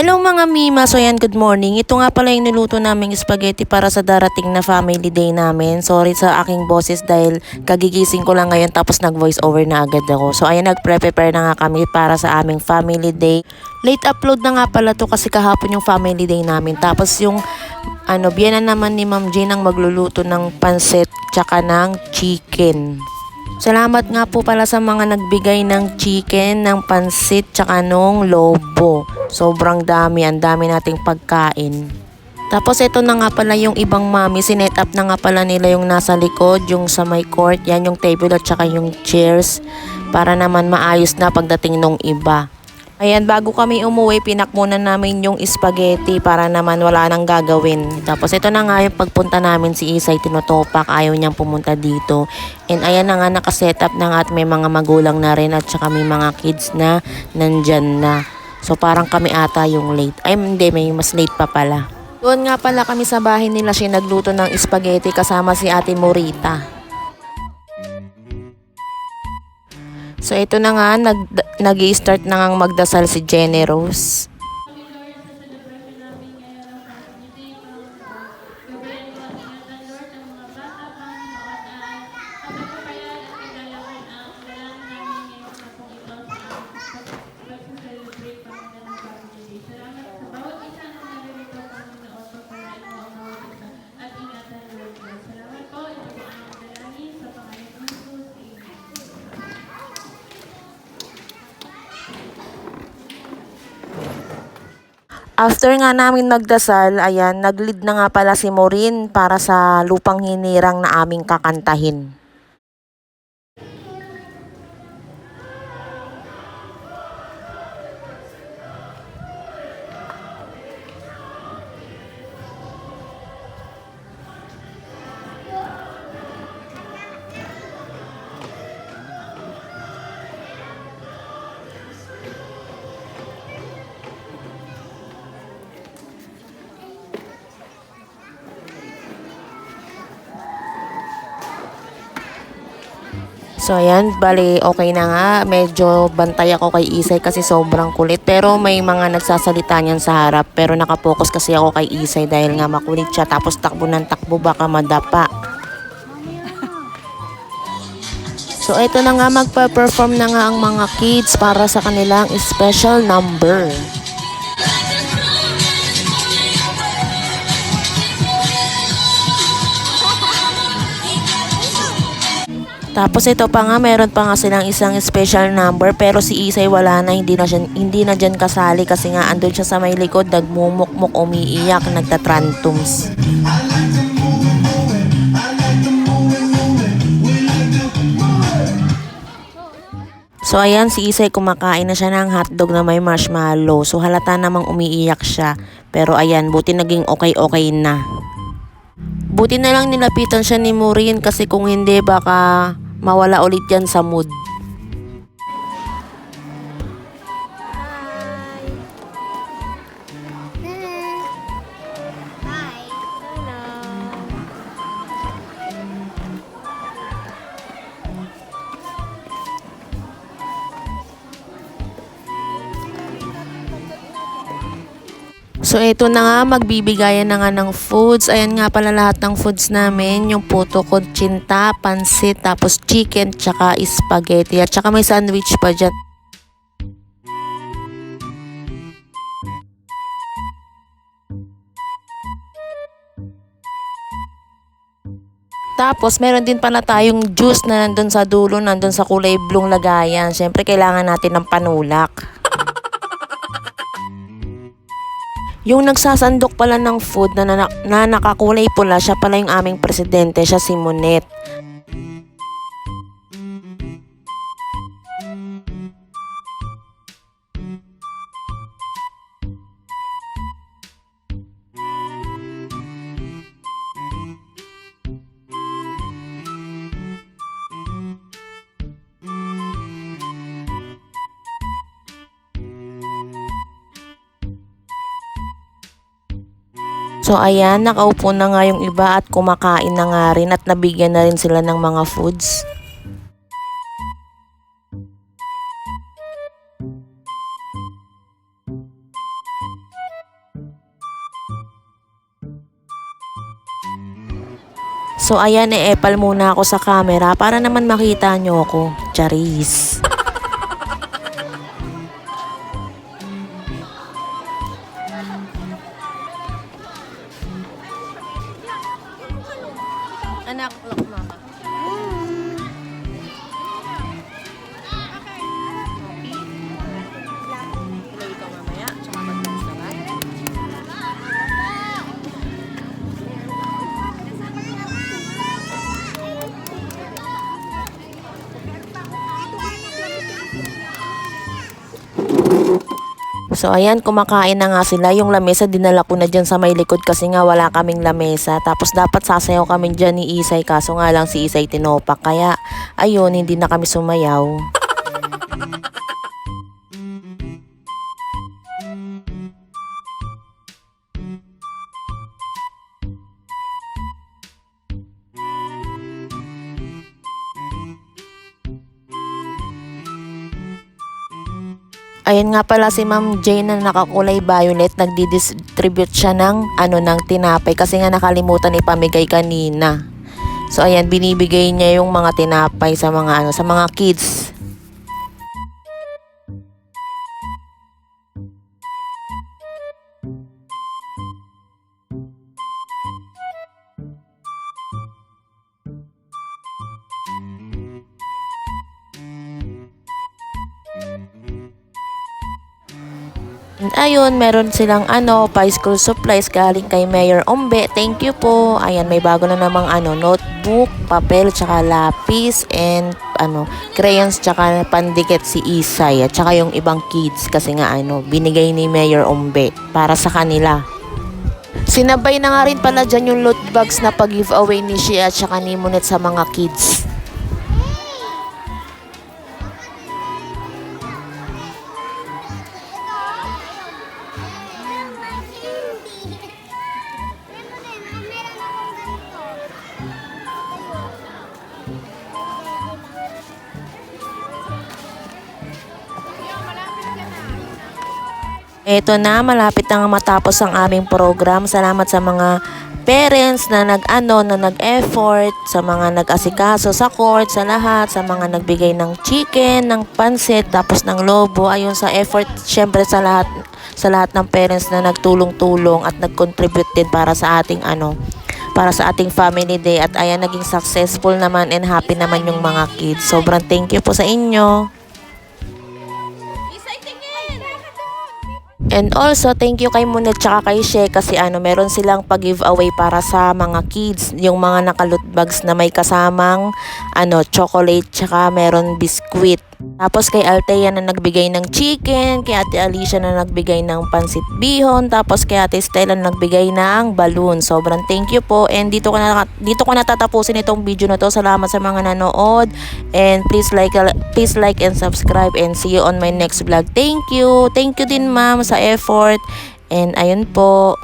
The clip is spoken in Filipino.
Hello mga Mima, so yan, good morning. Ito nga pala yung niluto naming spaghetti para sa darating na family day namin. Sorry sa aking boses dahil kagigising ko lang ngayon tapos nag-voice over na agad ako. So ayan, nag-prepare na nga kami para sa aming family day. Late upload na nga pala to kasi kahapon yung family day namin. Tapos yung ano, biyana naman ni Ma'am Jane ang magluluto ng pansit tsaka ng chicken. Salamat nga po pala sa mga nagbigay ng chicken, ng pansit, tsaka nung lobo. Sobrang dami, ang dami nating pagkain. Tapos ito na nga pala yung ibang mami, sinet up na nga pala nila yung nasa likod, yung sa may court, yan yung table at tsaka yung chairs para naman maayos na pagdating nung iba. Ayan, bago kami umuwi, pinakmuna namin yung spaghetti para naman wala nang gagawin. Tapos ito na nga yung pagpunta namin si Isay tinutopak, ayaw niyang pumunta dito. And ayan na nga nakasetup na nga at may mga magulang na rin at saka may mga kids na nandyan na. So parang kami ata yung late. Ay hindi, may mas late pa pala. Doon nga pala kami sa bahay nila siya nagluto ng spaghetti kasama si Ate Morita. So ito na nga, nag, nag-i-start na nga magdasal si Jenny Rose. After nga namin magdasal, ayan, nag-lead na nga pala si Maureen para sa lupang hinirang na aming kakantahin. So ayan, bali okay na nga. Medyo bantay ako kay Isay kasi sobrang kulit. Pero may mga nagsasalita niyan sa harap. Pero nakapokus kasi ako kay Isay dahil nga makulit siya. Tapos takbo ng takbo baka madapa. So ito na nga magpa-perform na nga ang mga kids para sa kanilang special number. Tapos ito pa nga, meron pa nga silang isang special number pero si Isay wala na, hindi na, siya, hindi na dyan kasali kasi nga andun siya sa may likod, nagmumukmuk, umiiyak, nagtatrantums. So ayan, si Isay kumakain na siya ng hotdog na may marshmallow. So halata namang umiiyak siya. Pero ayan, buti naging okay-okay na. Buti na lang nilapitan siya ni Maureen kasi kung hindi baka mawala ulit yan sa mood. So, ito na nga, magbibigayan na nga ng foods. Ayan nga pala lahat ng foods namin. Yung puto kutsinta, pansit, tapos chicken, tsaka spaghetti. At tsaka may sandwich pa dyan. Tapos, meron din pala tayong juice na nandun sa dulo, nandun sa kulay blue lagayan. Siyempre, kailangan natin ng panulak. Yung nagsasandok pala ng food na, na, na nakakulay pula, siya pala yung aming presidente, siya si Monet. So ayan, nakaupo na nga yung iba at kumakain na nga rin at nabigyan na rin sila ng mga foods. So ayan, e-epal muna ako sa camera para naman makita nyo ako. Charis. Anak, look mama. So ayan, kumakain na nga sila. Yung lamesa dinala ko na dyan sa may likod kasi nga wala kaming lamesa. Tapos dapat sasayaw kami dyan ni Isay kaso nga lang si Isay tinopak. Kaya ayun, hindi na kami sumayaw. Ayun nga pala si Ma'am Jane na nakakulay violet, nagdi-distribute siya ng ano ng tinapay kasi nga nakalimutan ipamigay kanina. So ayan, binibigay niya yung mga tinapay sa mga ano, sa mga kids. Ayun, meron silang ano, school supplies galing kay Mayor Ombe. Thank you po. Ayan, may bago na namang ano, notebook, papel, tsaka lapis, and ano, crayons, tsaka pandikit si Isay, at tsaka yung ibang kids kasi nga ano, binigay ni Mayor Ombe para sa kanila. Sinabay na nga rin pala dyan yung loot bags na pag-giveaway ni Shea at tsaka ni Monet sa mga kids. Eto na, malapit na nga matapos ang aming program. Salamat sa mga parents na nag-ano, na nag-effort, sa mga nag-asikaso sa court, sa lahat, sa mga nagbigay ng chicken, ng pansit, tapos ng lobo. Ayun sa effort, syempre sa lahat sa lahat ng parents na nagtulong-tulong at nag-contribute din para sa ating ano, para sa ating family day at ayan naging successful naman and happy naman yung mga kids. Sobrang thank you po sa inyo. And also, thank you kay Munet tsaka kay She kasi ano, meron silang pag-giveaway para sa mga kids. Yung mga nakalut bags na may kasamang ano, chocolate tsaka meron biscuit. Tapos kay Althea na nagbigay ng chicken, kay Ate Alicia na nagbigay ng pansit bihon, tapos kay Ate Stella na nagbigay ng balloon. Sobrang thank you po. And dito ko na dito ko natatapusin itong video na to. Salamat sa mga nanood. And please like please like and subscribe and see you on my next vlog. Thank you. Thank you din ma'am sa effort. And ayun po.